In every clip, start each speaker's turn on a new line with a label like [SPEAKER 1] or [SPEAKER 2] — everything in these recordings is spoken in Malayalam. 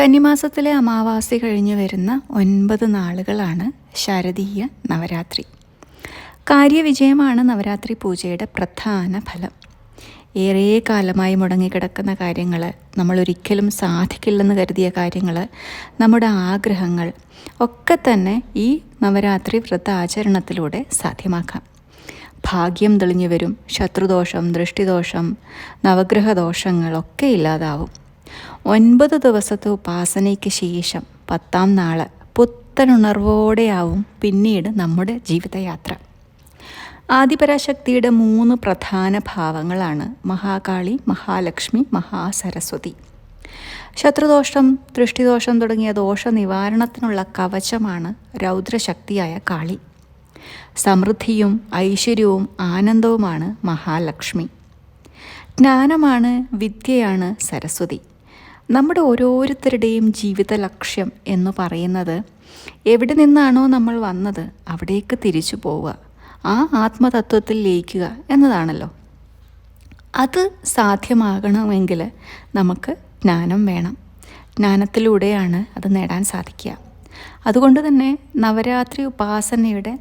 [SPEAKER 1] കന്നിമാസത്തിലെ അമാവാസി കഴിഞ്ഞു വരുന്ന ഒൻപത് നാളുകളാണ് ശാരദീയ നവരാത്രി. കാര്യവിജയമാണ് നവരാത്രി പൂജയുടെ പ്രധാന ഫലം. ഏറെ കാലമായി മുടങ്ങിക്കിടക്കുന്ന കാര്യങ്ങൾ നമ്മൾ ഒരിക്കലും സാധിക്കില്ലെന്ന് കരുതിയ കാര്യങ്ങൾ നമ്മുടെ ആഗ്രഹങ്ങൾ ഒക്കെ തന്നെ ഈ നവരാത്രി വ്രതാചരണത്തിലൂടെ സാധ്യമാക്കാം. ഭാഗ്യം തെളിഞ്ഞു വരും ശത്രുദോഷം ദൃഷ്ടിദോഷം നവഗ്രഹദോഷങ്ങളൊക്കെ ഇല്ലാതാവും. ഒൻപത് ദിവസത്തെ ഉപാസനയ്ക്ക് ശേഷം പത്താം നാൾ പുത്തനുണർവോടെയാവും പിന്നീട് നമ്മുടെ ജീവിതയാത്ര. ആദിപരാശക്തിയുടെ മൂന്ന് പ്രധാന ഭാവങ്ങളാണ് മഹാകാളി മഹാലക്ഷ്മി മഹാസരസ്വതി. ശത്രുദോഷം ദൃഷ്ടിദോഷം തുടങ്ങിയ ദോഷ നിവാരണത്തിനുള്ള കവചമാണ് രൗദ്രശക്തിയായ കാളി. സമൃദ്ധിയും ഐശ്വര്യവും ആനന്ദവുമാണ് മഹാലക്ഷ്മി. ജ്ഞാനമാണ് വിദ്യയാണ് സരസ്വതി. നമ്മുടെ ഓരോരുത്തരുടെയും ജീവിത ലക്ഷ്യം എന്ന് പറയുന്നത് എവിടെ നിന്നാണോ നമ്മൾ വന്നത് അവിടേക്ക് തിരിച്ചു പോവുക ആ ആത്മതത്വത്തിൽ ലയിക്കുക എന്നതാണല്ലോ. അത് സാധ്യമാകണമെങ്കിൽ നമുക്ക് ജ്ഞാനം വേണം. ജ്ഞാനത്തിലൂടെയാണ് അത് നേടാൻ സാധിക്കുക. അതുകൊണ്ട് തന്നെ നവരാത്രി ഉപാസനയുടെ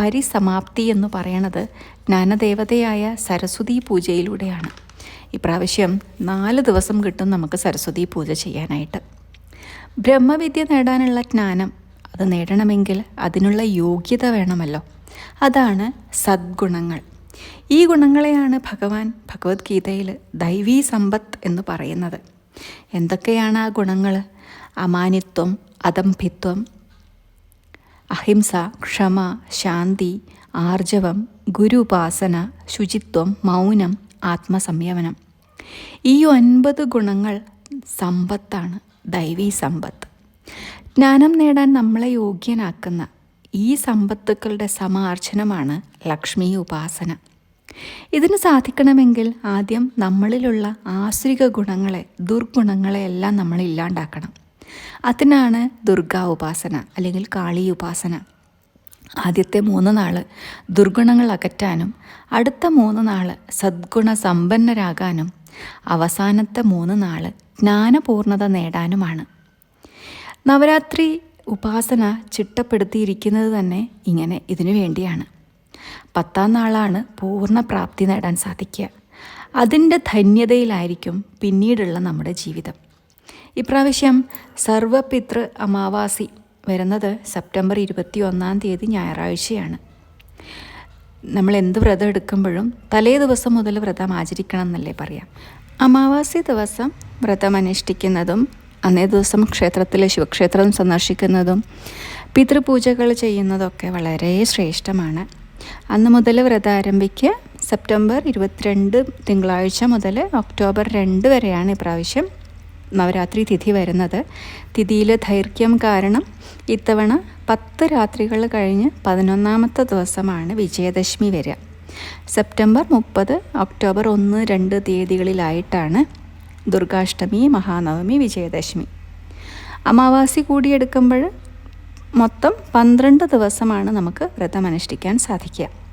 [SPEAKER 1] പരിസമാപ്തി എന്ന് പറയണത് ജ്ഞാനദേവതയായ സരസ്വതി പൂജയിലൂടെയാണ്. ഇപ്രാവശ്യം നാല് ദിവസം കിട്ടും നമുക്ക് സരസ്വതി പൂജ ചെയ്യാനായിട്ട്. ബ്രഹ്മവിദ്യ നേടാനുള്ള ജ്ഞാനം അത് നേടണമെങ്കിൽ അതിനുള്ള യോഗ്യത വേണമല്ലോ. അതാണ് സദ്ഗുണങ്ങൾ. ഈ ഗുണങ്ങളെയാണ് ഭഗവാൻ ഭഗവത്ഗീതയിൽ ദൈവീ സമ്പത്ത് എന്ന് പറയുന്നത്. എന്തൊക്കെയാണ് ആ ഗുണങ്ങൾ? അമാനിത്വം അദംഭിത്വം അഹിംസ ക്ഷമ ശാന്തി ആർജവം ഗുരുപാസന ശുചിത്വം മൗനം ആത്മസംയമനം. ഈ ഒൻപത് ഗുണങ്ങൾ സമ്പത്താണ് ദൈവീ സമ്പത്ത്. ജ്ഞാനം നേടാൻ നമ്മളെ യോഗ്യനാക്കുന്ന ഈ സമ്പത്തുക്കളുടെ സമാർജനമാണ് ലക്ഷ്മി ഉപാസന. ഇതിന് സാധിക്കണമെങ്കിൽ ആദ്യം നമ്മളിലുള്ള ആശ്രിക ഗുണങ്ങളെ ദുർഗുണങ്ങളെ എല്ലാം നമ്മൾ ഇല്ലാണ്ടാക്കണം. അതിനാണ് ദുർഗാ ഉപാസന അല്ലെങ്കിൽ കാളി ഉപാസന. ആദ്യത്തെ മൂന്ന് നാൾ ദുർഗുണങ്ങൾ അകറ്റാനും അടുത്ത മൂന്ന് നാൾ സദ്ഗുണ സമ്പന്നരാകാനും അവസാനത്തെ മൂന്ന് നാൾ ജ്ഞാനപൂർണത നേടാനുമാണ്. നവരാത്രി ഉപാസന ചിട്ടപ്പെടുത്തിയിരിക്കുന്നത് തന്നെ ഇങ്ങനെ ഇതിനു വേണ്ടിയാണ്. പത്താം നാളാണ് പൂർണ പ്രാപ്തി നേടാൻ സാധിക്കുക. അതിന്റെ ധന്യതയിലായിരിക്കും പിന്നീടുള്ള നമ്മുടെ ജീവിതം. ഇപ്രാവശ്യം സർവപിതൃ അമാവാസി വരുന്നത് സെപ്റ്റംബർ ഇരുപത്തി ഒന്നാം തീയതി ഞായറാഴ്ചയാണ്. നമ്മൾ എന്ത് വ്രതം എടുക്കുമ്പോഴും തലേ ദിവസം മുതൽ വ്രതം ആചരിക്കണം എന്നല്ലേ പറയാം. അമാവാസി ദിവസം വ്രതം അനുഷ്ഠിക്കുന്നതും അന്നേ ദിവസം ക്ഷേത്രത്തിലെ ശിവക്ഷേത്രം സന്ദർശിക്കുന്നതും പിതൃപൂജകൾ ചെയ്യുന്നതൊക്കെ വളരെ ശ്രേഷ്ഠമാണ്. അന്ന് മുതൽ വ്രതം ആരംഭിക്കുക സെപ്റ്റംബർ ഇരുപത്തിരണ്ട് തിങ്കളാഴ്ച മുതൽ ഒക്ടോബർ രണ്ട് വരെയാണ് ഇപ്രാവശ്യം നവരാത്രി തിഥി വരുന്നത്. തിഥിയിലെ ദൈർഘ്യം കാരണം ഇത്തവണ പത്ത് രാത്രികൾ കഴിഞ്ഞ് പതിനൊന്നാമത്തെ ദിവസമാണ് വിജയദശമി വരിക. സെപ്റ്റംബർ മുപ്പത് ഒക്ടോബർ ഒന്ന് രണ്ട് തീയതികളിലായിട്ടാണ് ദുർഗാഷ്ടമി മഹാനവമി വിജയദശമി. അമാവാസി കൂടിയെടുക്കുമ്പോൾ മൊത്തം പന്ത്രണ്ട് ദിവസമാണ് നമുക്ക് വ്രതം അനുഷ്ഠിക്കാൻ സാധിക്കുക.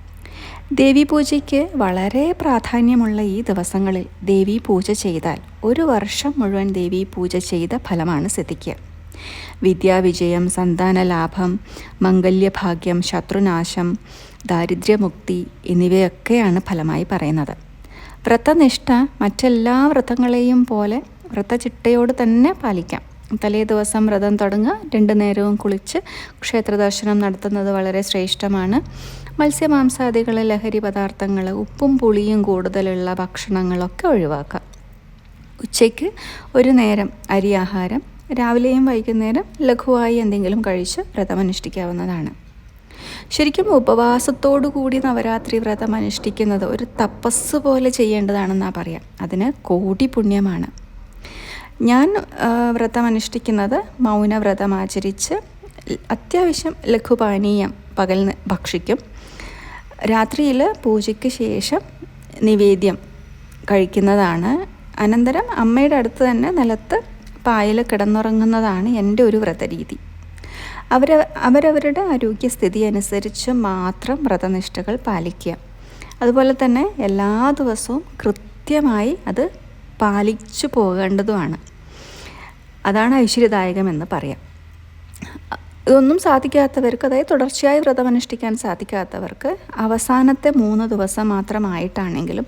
[SPEAKER 1] ദേവി പൂജയ്ക്ക് വളരെ പ്രാധാന്യമുള്ള ഈ ദിവസങ്ങളിൽ ദേവി പൂജ ചെയ്താൽ ഒരു വർഷം മുഴുവൻ ദേവി പൂജ ചെയ്ത ഫലമാണ് സിദ്ധിക്കുക വിദ്യാവിജയം സന്താന ലാഭം മംഗല്യഭാഗ്യം ശത്രുനാശം ദാരിദ്ര്യമുക്തി എന്നിവയൊക്കെയാണ് ഫലമായി പറയുന്നത്. വ്രതനിഷ്ഠ മറ്റെല്ലാ വ്രതങ്ങളെയും പോലെ വ്രതചിട്ടയോട് തന്നെ പാലിക്കാം. തലേ ദിവസം വ്രതം തുടങ്ങുക രണ്ടു നേരവും കുളിച്ച് ക്ഷേത്രദർശനം നടത്തുന്നത് വളരെ ശ്രേഷ്ഠമാണ്. മത്സ്യമാംസാദികൾ ലഹരി പദാർത്ഥങ്ങൾ ഉപ്പും പുളിയും കൂടുതലുള്ള ഭക്ഷണങ്ങളൊക്കെ ഒഴിവാക്കാം. ഉച്ചയ്ക്ക് ഒരു നേരം അരി ആഹാരം രാവിലെയും വൈകുന്നേരം ലഘുവായി എന്തെങ്കിലും കഴിച്ച് വ്രതം അനുഷ്ഠിക്കാവുന്നതാണ്. ശരിക്കും ഉപവാസത്തോടു കൂടി നവരാത്രി വ്രതം അനുഷ്ഠിക്കുന്നത് ഒരു തപസ് പോലെ ചെയ്യേണ്ടതാണെന്നാണ് പറയാം. അതിന് കോടി പുണ്യമാണ്. ഞാൻ വ്രതം അനുഷ്ഠിക്കുന്നത് മൗനവ്രതം ആചരിച്ച് അത്യാവശ്യം ലഘുപാനീയം പകൽ ഭക്ഷിക്കും. രാത്രിയിൽ പൂജയ്ക്ക് ശേഷം നിവേദ്യം കഴിക്കുന്നതാണ്. അനന്തരം അമ്മയുടെ അടുത്ത് തന്നെ നിലത്ത് പായൽ കിടന്നുറങ്ങുന്നതാണ് എന്റെ ഒരു വ്രതരീതി. അവർ അവരവരുടെ ആരോഗ്യസ്ഥിതി അനുസരിച്ച് മാത്രം വ്രതനിഷ്ഠകൾ പാലിക്കുക. അതുപോലെ തന്നെ എല്ലാ ദിവസവും കൃത്യമായി അത് പാലിച്ചു പോകേണ്ടതുമാണ്. അതാണ് ഐശ്വര്യദായകമെന്ന് പറയാം. ഇതൊന്നും സാധിക്കാത്തവർക്ക് അതായത് തുടർച്ചയായി വ്രതം അനുഷ്ഠിക്കാൻ സാധിക്കാത്തവർക്ക് അവസാനത്തെ മൂന്ന് ദിവസം മാത്രമായിട്ടാണെങ്കിലും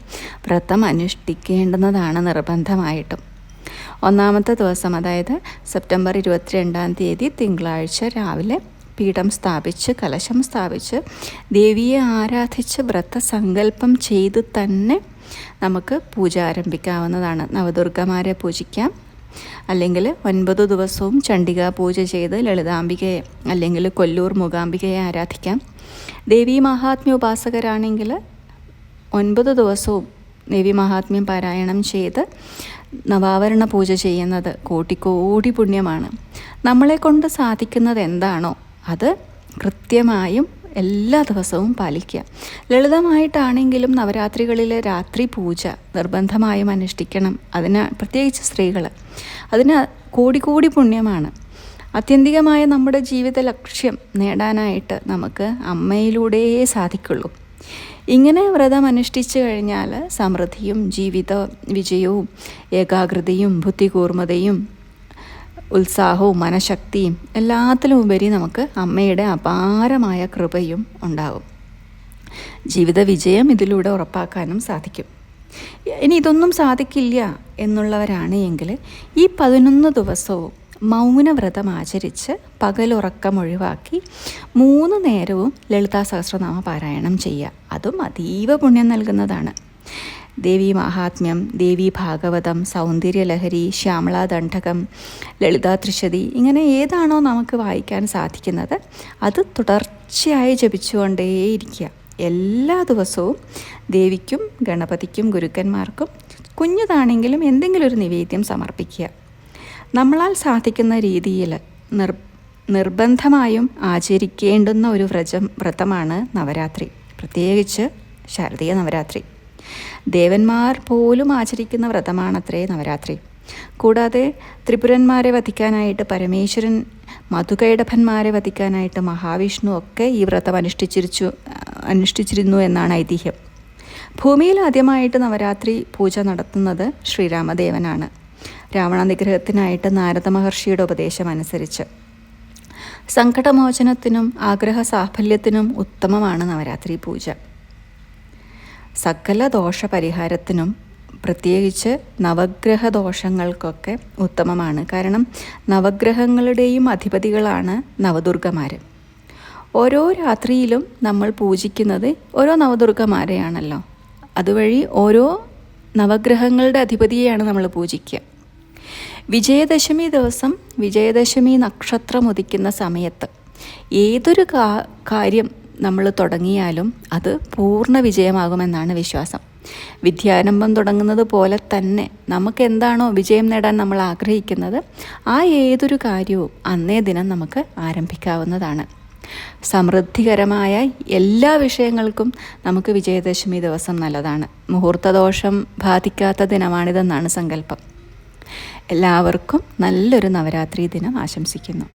[SPEAKER 1] വ്രതം അനുഷ്ഠിക്കേണ്ടുന്നതാണ് നിർബന്ധമായിട്ടും. ഒന്നാമത്തെ ദിവസം അതായത് സെപ്റ്റംബർ ഇരുപത്തിരണ്ടാം തീയതി തിങ്കളാഴ്ച രാവിലെ പീഠം സ്ഥാപിച്ച് കലശം സ്ഥാപിച്ച് ദേവിയെ ആരാധിച്ച് വ്രതസങ്കല്പം ചെയ്ത് തന്നെ നമുക്ക് പൂജ ആരംഭിക്കാവുന്നതാണ്. നവദുർഗമാരെ പൂജിക്കാം. അല്ലെങ്കിൽ ഒൻപത് ദിവസവും ചണ്ഡിക പൂജ ചെയ്ത് ലളിതാംബികയെ അല്ലെങ്കിൽ കൊല്ലൂർ മൂകാംബികയെ ആരാധിക്കാം. ദേവി മഹാത്മ്യ ഉപാസകരാണെങ്കിൽ ഒൻപത് ദിവസവും ദേവി മഹാത്മ്യം പാരായണം ചെയ്ത് നവാവരണ പൂജ ചെയ്യുന്നത് കോടിക്കോടി പുണ്യമാണ്. നമ്മളെ കൊണ്ട് സാധിക്കുന്നത് എന്താണോ അത് കൃത്യമായും എല്ലാ ദിവസവും പാലിക്കുക. ലളിതമായിട്ടാണെങ്കിലും നവരാത്രികളിലെ രാത്രി പൂജ നിർബന്ധമായും അനുഷ്ഠിക്കണം. അതിന് പ്രത്യേകിച്ച് സ്ത്രീകൾ. അതിന് കോടി പുണ്യമാണ്. ആത്യന്തികമായ നമ്മുടെ ജീവിത ലക്ഷ്യം നേടാനായിട്ട് നമുക്ക് അമ്മയിലൂടെയേ സാധിക്കുള്ളൂ. ഇങ്ങനെ വ്രതം അനുഷ്ഠിച്ചു കഴിഞ്ഞാൽ സമൃദ്ധിയും ജീവിത വിജയവും ഏകാഗ്രതയും ബുദ്ധികൂർമ്മതയും ഉത്സാഹവും മനഃശക്തിയും എല്ലാത്തിലും ഉപരി നമുക്ക് അമ്മയുടെ അപാരമായ കൃപയും ഉണ്ടാകും ജീവിത വിജയം ഇതിലൂടെ ഉറപ്പാക്കാനും സാധിക്കും. ഇനി ഇതൊന്നും സാധിക്കില്ല എന്നുള്ളവരാണ് എങ്കിൽ ഈ പതിനൊന്ന് ദിവസവും മൗനവ്രതം ആചരിച്ച് പകലുറക്കം ഒഴിവാക്കി മൂന്ന് നേരവും ലളിതാ സഹസ്രനാമ പാരായണം ചെയ്യുക. അതും അതീവ പുണ്യം നൽകുന്നതാണ്. ദേവി മഹാത്മ്യം ദേവി ഭാഗവതം സൗന്ദര്യലഹരി ശ്യാമളാദണ്ഡകം ലളിതാ ത്രിശതി ഇങ്ങനെ ഏതാണോ നമുക്ക് വായിക്കാൻ സാധിക്കുന്നത്. അത് തുടർച്ചയായി ജപിച്ചുകൊണ്ടേയിരിക്കുക. എല്ലാ ദിവസവും ദേവിക്കും ഗണപതിക്കും ഗുരുക്കന്മാർക്കും കുഞ്ഞുതാണെങ്കിലും എന്തെങ്കിലും ഒരു നിവേദ്യം സമർപ്പിക്കുക. നമ്മളാൽ സാധിക്കുന്ന രീതിയിൽ നിർ നിർബന്ധമായും ആചരിക്കേണ്ടുന്ന ഒരു വ്രജം വ്രതമാണ് നവരാത്രി. പ്രത്യേകിച്ച് ശാരദീയ നവരാത്രി. ദേവന്മാർ പോലും ആചരിക്കുന്ന വ്രതമാണത്രേ നവരാത്രി. കൂടാതെ ത്രിപുരന്മാരെ വധിക്കാനായിട്ട് പരമേശ്വരൻ മധുകൈടഭന്മാരെ വധിക്കാനായിട്ട് മഹാവിഷ്ണു ഒക്കെ ഈ വ്രതം അനുഷ്ഠിച്ചിരിച്ചു അനുഷ്ഠിച്ചിരുന്നു എന്നാണ് ഐതിഹ്യം. ഭൂമിയിൽ ആദ്യമായിട്ട് നവരാത്രി പൂജ നടത്തുന്നത് ശ്രീരാമദേവനാണ്. രാവണ നിഗ്രഹത്തിനായിട്ട് നാരദ മഹർഷിയുടെ ഉപദേശം അനുസരിച്ച്. സങ്കടമോചനത്തിനും ആഗ്രഹ സാഫല്യത്തിനും ഉത്തമമാണ് നവരാത്രി പൂജ. സകല ദോഷപരിഹാരത്തിനും പ്രത്യേകിച്ച് നവഗ്രഹ ദോഷങ്ങൾക്കൊക്കെ ഉത്തമമാണ്. കാരണം നവഗ്രഹങ്ങളുടെയും അധിപതികളാണ് നവദുർഗമാർ ഓരോ രാത്രിയിലും നമ്മൾ പൂജിക്കുന്നത് ഓരോ നവദുർഗമാരെയാണല്ലോ. അതുവഴി ഓരോ നവഗ്രഹങ്ങളുടെ അധിപതിയെയാണ് നമ്മൾ പൂജിക്കുക. വിജയദശമി ദിവസം വിജയദശമി നക്ഷത്രം ഉദിക്കുന്ന സമയത്ത് ഏതൊരു കാര്യം നമ്മൾ തുടങ്ങിയാലും അത് പൂർണ വിജയമാകുമെന്നാണ് വിശ്വാസം. വിദ്യാരംഭം തുടങ്ങുന്നത് പോലെ തന്നെ നമുക്ക് എന്താണോ വിജയം നേടാൻ നമ്മൾ ആഗ്രഹിക്കുന്നത് ആ ഏതൊരു കാര്യവും അന്നേ ദിനം നമുക്ക് ആരംഭിക്കാവുന്നതാണ്. സമൃദ്ധികരമായ എല്ലാ വിഷയങ്ങൾക്കും നമുക്ക് വിജയദശമി ദിവസം നല്ലതാണ്. മുഹൂർത്തദോഷം ബാധിക്കാത്ത ദിനമാണിതെന്നാണ് സങ്കല്പം. എല്ലാവർക്കും നല്ലൊരു നവരാത്രി ദിനം ആശംസിക്കുന്നു.